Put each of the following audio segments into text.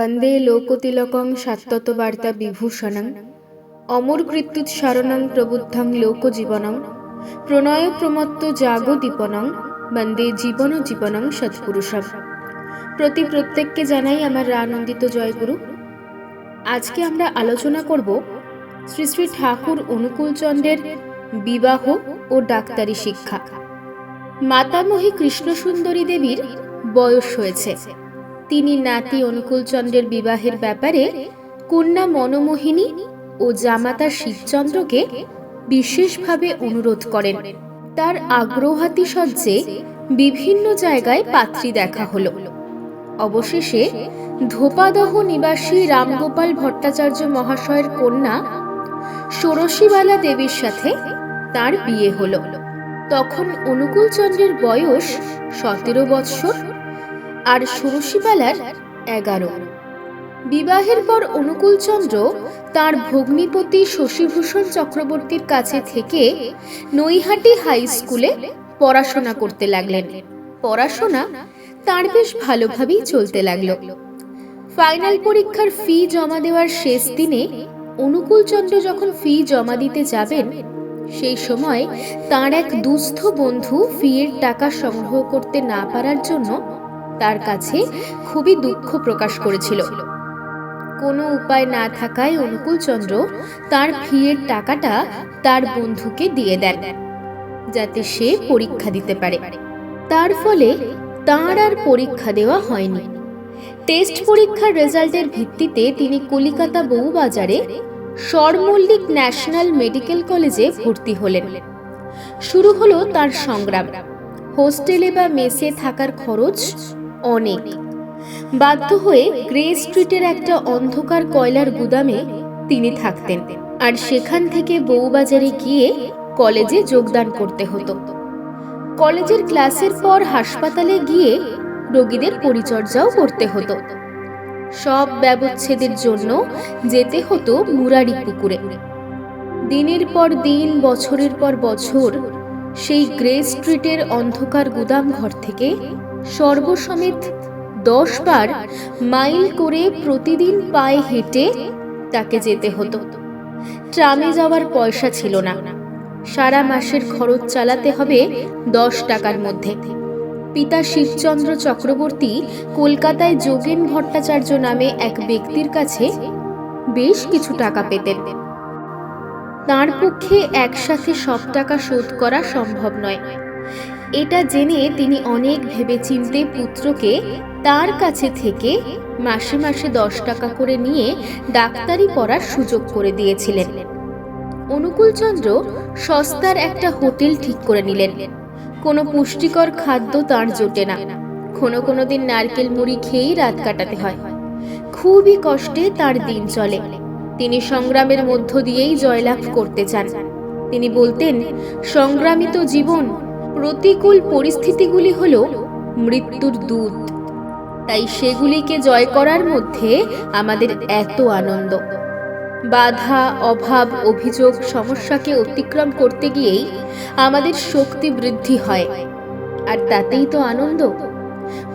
বন্দে লোকতিলকং সাত্ততবার্তা বিভূষণং। অমর কৃত্যুৎসারণং প্রবুদ্ধং লোকজীবনং। প্রণয় প্রমত্ত জাগদীপনং বন্দে জীবন জীবনং সৎপুরুষম। প্রতি প্রত্যেককে জানাই আমার আনন্দিত জয়গুরু। আজকে আমরা আলোচনা করব শ্রী শ্রী ঠাকুর অনুকূলচন্দ্রের বিবাহ ও ডাক্তারি শিক্ষা। মাতামহী কৃষ্ণসুন্দরী দেবীর বয়স হয়েছে। তিনি নাতি অনুকূলচন্দ্রের বিবাহের ব্যাপারে কন্যা মনমোহিনী ও জামাতা শিবচন্দ্রকে বিশেষভাবে অনুরোধ করেন। তার আগ্রহাতিশয্যে বিভিন্ন জায়গায় পাত্রী দেখা হলো। অবশেষে ধোপাদহ নিবাসী রামগোপাল ভট্টাচার্য মহাশয়ের কন্যা ষোড়শীবালা দেবীর সাথে তার বিয়ে হল। তখন অনুকূলচন্দ্রের বয়স সতেরো বৎসর। আর ষোড়শীবালার এগারো। বিবাহের পর অনুকূলচন্দ্র তার ভগ্নিপতি শশীভূষণ চক্রবর্তীর কাছে থেকে নৈহাটি হাই স্কুলে পড়াশোনা করতে লাগলেন। পড়াশোনা তার বেশ ভালোভাবেই চলতে লাগল। ফাইনাল পরীক্ষার ফি জমা দেওয়ার শেষ দিনে অনুকূলচন্দ্র যখন ফি জমা দিতে যাবেন, সেই সময় তার এক দুস্থ বন্ধু ফিয়ের টাকা সংগ্রহ করতে না পারার জন্য তার কাছে খুবই দুঃখ প্রকাশ করেছিল। কোনো উপায় না থাকায় অনুকূলচন্দ্র তার ফিয়ের টাকাটা তার বন্ধুকে দিয়ে দেন, যাতে সে পরীক্ষা দিতে পারে। তার ফলে তার আর পরীক্ষা দেওয়া হয়নি। টেস্ট পরীক্ষার রেজাল্টের ভিত্তিতে তিনি কলিকাতা বউবাজারে সরমল্লিক ন্যাশনাল মেডিকেল কলেজে ভর্তি হলেন। শুরু হলো তার সংগ্রাম। হোস্টেলে বা মেসে থাকার খরচ অনেক। বাধ্য হয়ে গ্রে স্ট্রিটের একটা অন্ধকার কয়লার গুদামে তিনি থাকতেন আর সেখান থেকে বউবাজারে গিয়ে কলেজে যোগদান করতে হতো। কলেজের ক্লাসের পর হাসপাতালে গিয়ে রোগীদের পরিচর্যাও করতে হতো। সব ব্যবচ্ছেদের জন্য যেতে হতো মুরারি পুকুরে। দিনের পর দিন, বছরের পর বছর সেই গ্রে স্ট্রিটের অন্ধকার গুদাম ঘর থেকে সর্বসমেত দশ বার মাইল করে প্রতিদিন পায়ে হেঁটে তাকে যেতে হতো। ট্রামে যাওয়ার পয়সা ছিল না। সারা মাসের খরচ চালাতে হবে দশ টাকার মধ্যে। পিতা শিবচন্দ্র চক্রবর্তী কলকাতায় যোগেন ভট্টাচার্য নামে এক ব্যক্তির কাছে বেশ কিছু টাকা পেতেন। তার পক্ষে একসাথে সব টাকা শোধ করা সম্ভব নয়। এটা জেনে তিনি অনেক ভেবেচিন্তে পুত্রকে তার কাছে থেকে মাসে মাসে দশ টাকা করে নিয়ে ডাক্তারি পড়ার সুযোগ করে দিয়েছিলেন। অনুকূলচন্দ্র সস্তার একটা হোটেল ঠিক করে নিলেন। কোনো পুষ্টিকর খাদ্য তার জোটে না। কোনো কোনো দিন নারকেল মুড়ি খেয়েই রাত কাটাতে হয়। খুবই কষ্টে তার দিন চলে। তিনি সংগ্রামের মধ্য দিয়েই জয়লাভ করতে চান। তিনি বলতেন সংগ্রামিত জীবন প্রতিকূল পরিস্থিতিগুলি হল মৃত্যুর দূত। তাই সেগুলিকে জয় করার মধ্যে আমাদের এত আনন্দ। বাধা, অভাব, অভিযোগ, সমস্যাকে অতিক্রম করতে গিয়েই আমাদের শক্তি বৃদ্ধি হয়, আর তাতেই তো আনন্দ।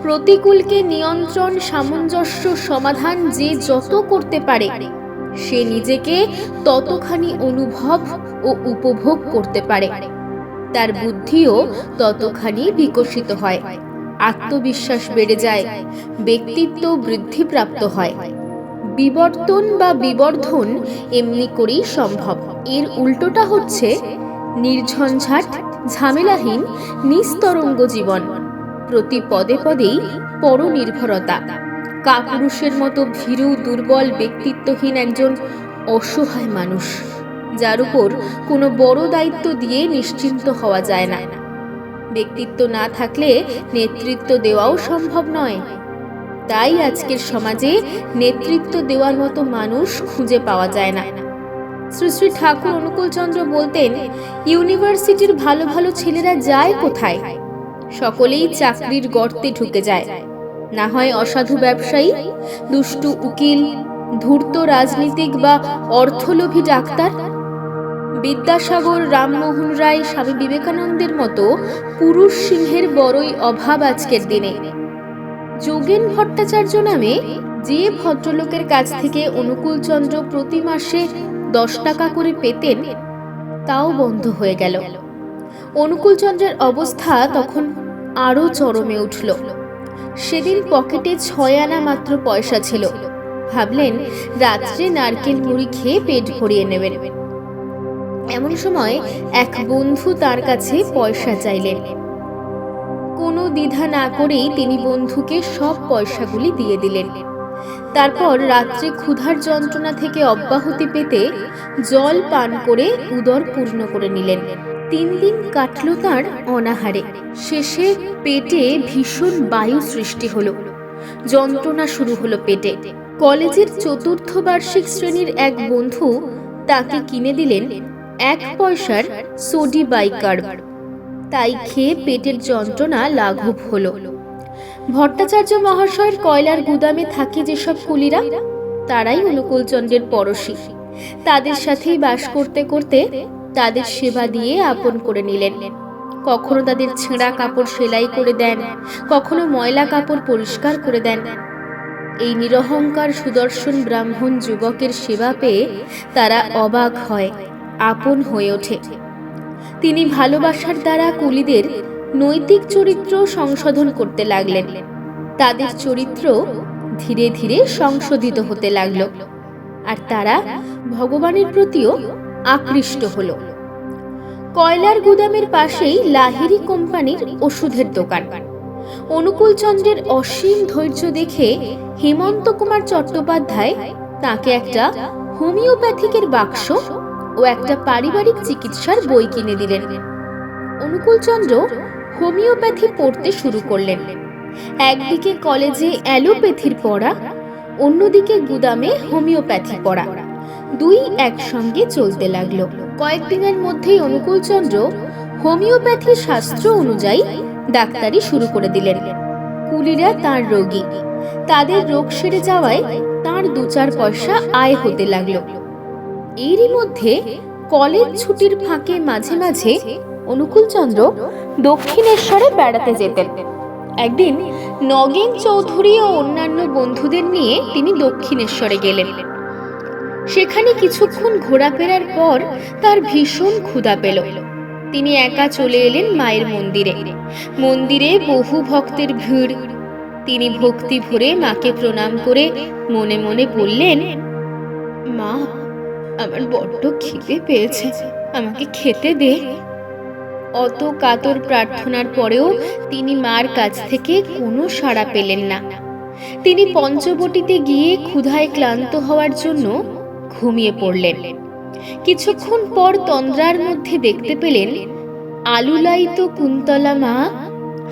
প্রতিকূলকে নিয়ন্ত্রণ, সামঞ্জস্য, সমাধান যে যত করতে পারে, সে নিজেকে ততখানি অনুভব ও উপভোগ করতে পারে। তার বুদ্ধিও ততখানি বিকশিত হয়। আত্মবিশ্বাস বেড়ে যায়, ব্যক্তিত্ব বৃদ্ধিপ্রাপ্ত হয়। বিবর্তন বা বিবর্ধন এমনি করেই সম্ভব। এর উল্টোটা হচ্ছে নির্ঝঞ্ঝাট, ঝামেলাহীন, নিস্তরঙ্গ জীবন। প্রতি পদে পদেই পরনির্ভরতা। কাপুরুষের মতো ভীরু, দুর্বল, ব্যক্তিত্বহীন একজন অসহায় মানুষ। যার উপর কোনো বড় দায়িত্ব দিয়ে নিশ্চিন্ত হওয়া যায় না। ব্যক্তিত্ব না থাকলে নেতৃত্ব দেওয়াও সম্ভব নয়। তাই আজকের সমাজে নেতৃত্ব দেওয়ার মতো মানুষ খুঁজে পাওয়া যায় না। শ্রী শ্রী ঠাকুর অনুকূলচন্দ্র বলতেন, ইউনিভার্সিটির ভালো ভালো ছেলেরা যায় কোথায়? সকলেই চাকরির গর্তে ঢুকে যায়। না হয় অসাধু ব্যবসায়ী, দুষ্টু উকিল, ধূর্ত রাজনীতিক বা অর্থলোভী ডাক্তার বিদ্যাসাগর, রামমোহন রায়, স্বামী বিবেকানন্দের মতো পুরুষ সিংহের বড়ই অভাব আজকের দিনে। যোগেন ভট্টাচার্য নামে যে ভদ্রলোকের কাছ থেকে অনুকূলচন্দ্র প্রতি মাসে দশ টাকা করে পেতেন, তাও বন্ধ হয়ে গেল। অনুকূলচন্দ্রের অবস্থা তখন আরও চরমে উঠল। সেদিন পকেটে ছয় আনা মাত্র পয়সা ছিল। ভাবলেন, রাত্রে নারকেল মুড়ি খেয়ে পেট ভরিয়ে নেবেন। এমন সময় এক বন্ধু তার কাছে পয়সা চাইলেন কোনো দ্বিধা না করেই তিনি বন্ধুকে সব পয়সাগুলি দিয়ে দিলেন। তারপর রাত্রে ক্ষুধার যন্ত্রণা থেকে অব্যাহতি পেতে জল পান করে উদর পূর্ণ করে নিলেন। তিন দিন কাটল তার অনাহারে। শেষে পেটে ভীষণ বায়ু সৃষ্টি হলো। যন্ত্রণা শুরু হলো পেটে। কলেজের চতুর্থ বার্ষিক শ্রেণির এক বন্ধু তাকে কিনে দিলেন এক পয়সার সোডি বাইকার্ব তাই খেয়ে পেটের যন্ত্রণা লাঘব হলো। ভট্টাচার্য মহাশয়ের কয়লার গুদামে থাকে যেসব কুলিরা, তারাই অনুকূলচন্দ্রের পড়শি। তাদের সাথেই বাস করতে করতে তাদের সেবা দিয়ে আপন করে নিলেন। কখনো তাদের ছেঁড়া কাপড় সেলাই করে দেন, কখনো ময়লা কাপড় পরিষ্কার করে দেন। এই নিরহংকার সুদর্শন ব্রাহ্মণ যুবকের সেবা পেয়ে তারা অবাক হয়। আপন হয়ে ওঠে। তিনি ভালোবাসার দ্বারা কুলিদের নৈতিক চরিত্র সংশোধন করতে লাগলেন। তাদের চরিত্র ধীরে ধীরে সংশোধিত হতে লাগল আর তারা ভগবানের প্রতিও আকৃষ্ট হল। কয়লার গুদামের পাশেই লাহিরি কোম্পানির ওষুধের দোকান। অনুকূলচন্দ্রের অসীম ধৈর্য দেখে হেমন্ত কুমার চট্টোপাধ্যায় তাকে একটা হোমিওপ্যাথিকের বাক্স ও একটা পারিবারিক চিকিৎসার বই কিনে দিলেন। অনুকূলচন্দ্র হোমিওপ্যাথি পড়তে শুরু করলেন। একদিকে কলেজে অ্যালোপ্যাথির পড়া, অন্যদিকে গুদামে হোমিওপ্যাথি পড়া। দুই একসঙ্গে চলতে লাগল। কয়েকদিনের মধ্যেই অনুকূলচন্দ্র হোমিওপ্যাথি শাস্ত্র অনুযায়ী ডাক্তারি শুরু করে দিলেন। কুলিরা তার রোগী। তাদের রোগ সেরে যাওয়ায় তার দু চার পয়সা আয় হতে লাগল। এরই মধ্যে কলেজ ছুটির ফাঁকে মাঝে মাঝে অনুকূলচন্দ্র দক্ষিণেশ্বরে বেড়াতে যেতেন। একদিন নগেন চৌধুরী ও অন্যান্য বন্ধুদের নিয়ে তিনি দক্ষিণেশ্বরে গেলেন। সেখানে কিছুক্ষণ ঘোরাফেরার পর তার ভীষণ ক্ষুধা পেল। তিনি একা চলে এলেন মায়ের মন্দিরে। মন্দিরে বহু ভক্তের ভিড়। তিনি ভক্তি ভরে মাকে প্রণাম করে মনে মনে বললেন, মা আমার বড্ড খিদে পেয়েছে। আমাকে খেতে দে। অত কাতর প্রার্থনার পরেও তিনি মার কাছ থেকে কোনো সাড়া পেলেন না। তিনি পঞ্চবটিতে গিয়ে ক্ষুধায় ক্লান্ত হওয়ার জন্য ঘুমিয়ে পড়লেন। কিছুক্ষণ পর তন্দ্রার মধ্যে দেখতে পেলেন আলুলাইত কুন্তলা মা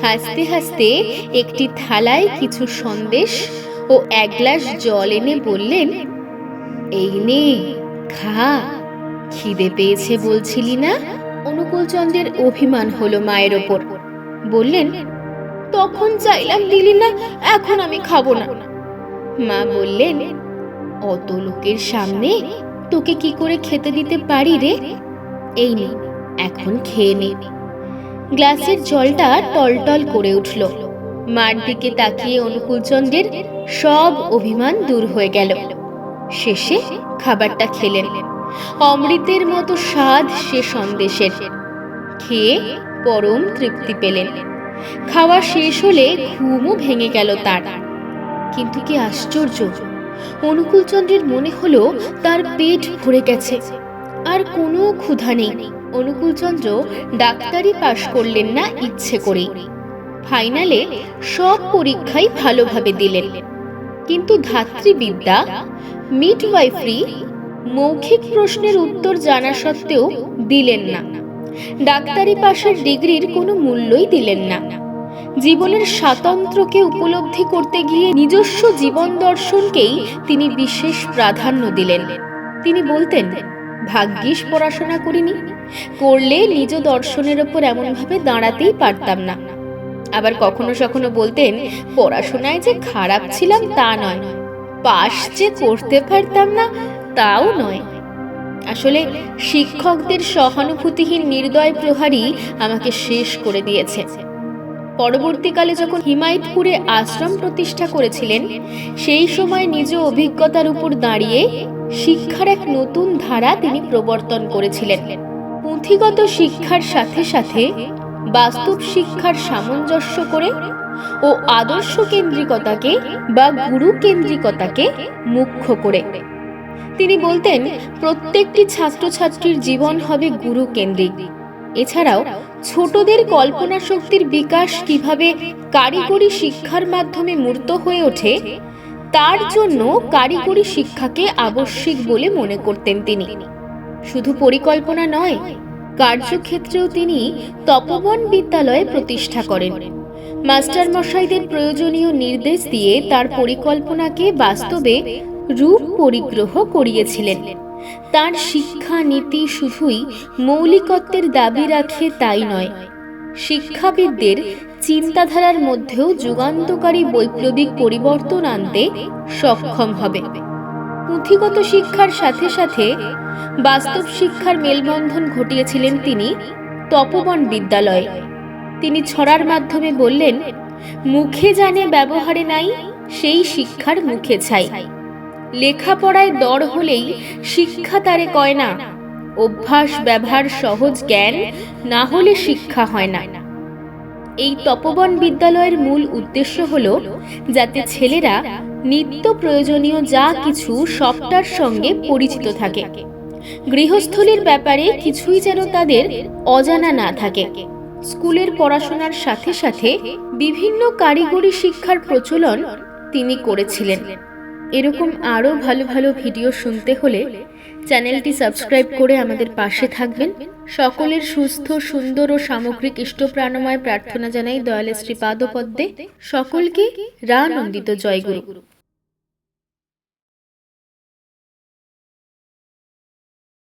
হাসতে হাসতে একটি থালায় কিছু সন্দেশ ও এক গ্লাস জল এনে বললেন, এই নে। খা খিদে পেয়েছে বলছিলি না? অনুকূলচন্দ্রের অভিমান হলো মায়ের ওপর। বললেন, তখন চাইলাম দিলি না, এখন আমি খাব না। মা বললেন, অত লোকের সামনে তোকে কি করে খেতে দিতে পারি রে? এই নে, এখন খেয়ে নে। গ্লাসের জলটা টলটল করে উঠল। মার দিকে তাকিয়ে অনুকূলচন্দ্রের সব অভিমান দূর হয়ে গেল। শেষে খাবারটা খেলেন। অমৃতের মতো স্বাদ সে সন্দেশের। খেয়ে পরম তৃপ্তি পেলেন। খাওয়া শেষ হলে ঘুমও ভেঙে গেল তার। কিন্তু কি আশ্চর্য, অনুকূলচন্দ্রের মনে হলো তার পেট ভরে গেছে। আর কোনো ক্ষুধা নেই। অনুকূলচন্দ্র ডাক্তারি পাশ করলেন না ইচ্ছে করেই। ফাইনালে সব পরীক্ষাই ভালোভাবে দিলেন। কিন্তু ধাত্রীবিদ্যা মিডওয়াইফরি মৌখিক প্রশ্নের উত্তর জানা সত্ত্বেও দিলেন না। ডাক্তারি পাশের ডিগ্রির কোনো মূল্যই দিলেন না। জীবনের স্বাতন্ত্র্যকে উপলব্ধি করতে গিয়ে নিজস্ব জীবন দর্শনকেই তিনি বিশেষ প্রাধান্য দিলেন। তিনি বলতেন, ভাগ্যিস পড়াশোনা করিনি। করলে নিজ দর্শনের ওপর এমনভাবে দাঁড়াতেই পারতাম না। আবার কখনো সখনো বলতেন, পড়াশোনায় যে খারাপ ছিলাম তা নয়। পাশ যে করতে পারতাম না, তাও নয়। আসলে শিক্ষকদের সহানুভূতিহীন নির্দয় প্রহারই আমাকে শেষ করে দিয়েছে। পরবর্তীকালে যখন হিমায়তপুরে আশ্রম প্রতিষ্ঠা করেছিলেন, সেই সময় নিজ অভিজ্ঞতার উপর দাঁড়িয়ে শিক্ষার এক নতুন ধারা তিনি প্রবর্তন করেছিলেন। পুঁথিগত শিক্ষার সাথে সাথে বাস্তব শিক্ষার সামঞ্জস্য করে ও আদর্শ কেন্দ্রিকতাকে বা গুরু কেন্দ্রিকতাকে মুখ্য করে। তিনি বলতেন, প্রত্যেকটি ছাত্রছাত্রীর জীবন হবে গুরু কেন্দ্রিক। এছাড়াও, ছোটদের কল্পনা শক্তির বিকাশ কীভাবে কারিগরি শিক্ষার মাধ্যমে মূর্ত হয়ে ওঠে, তার জন্য কারিগরি শিক্ষাকে আবশ্যিক বলে মনে করতেন তিনি। শুধু পরিকল্পনা নয়, কার্যক্ষেত্রেও তিনি তপবন বিদ্যালয় প্রতিষ্ঠা করেন। মাস্টার মশাইদের প্রয়োজনীয় নির্দেশ দিয়ে তার পরিকল্পনাকে বাস্তবে রূপ পরিগ্রহ করিয়েছিলেন। তার শিক্ষা নীতি শুধুই মৌলিকত্বের দাবি রাখে তাই নয়, শিক্ষাবিদদের চিন্তাধারার মধ্যেও যুগান্তকারী বৈপ্লবিক পরিবর্তন আনতে সক্ষম হবে। পুঁথিগত শিক্ষার সাথে সাথে বাস্তব শিক্ষার মেলবন্ধন ঘটিয়েছিলেন তিনি তপবন বিদ্যালয়ে। তিনি ছড়ার মাধ্যমে বললেন, মুখে জানে ব্যবহারে নাই, সেই শিক্ষার মুখে ছাই। লেখাপড়ায় দর হলেই শিক্ষা তারে কয় না। অভ্যাস, ব্যবহার, সহজ জ্ঞান না হলে শিক্ষা হয় না। এই তপবন বিদ্যালয়ের মূল উদ্দেশ্য হল যাতে ছেলেরা নিত্য প্রয়োজনীয় যা কিছু সবটার সঙ্গে পরিচিত থাকে। গৃহস্থলীর ব্যাপারে কিছুই যেন তাদের অজানা না থাকে। স্কুলের পড়াশোনার সাথে সাথে বিভিন্ন কারিগরি শিক্ষার প্রচলন তিনি করেছিলেন। এরকম আরও ভালো ভালো ভিডিও শুনতে হলে চ্যানেলটি সাবস্ক্রাইব করে আমাদের পাশে থাকবেন। সকলের সুস্থ, সুন্দর ও সামগ্রিক ইষ্টপ্রাণময় প্রার্থনা জানাই দয়ালের শ্রীপাদপদ্মে। সকলকে রানন্দিত জয়গুরু।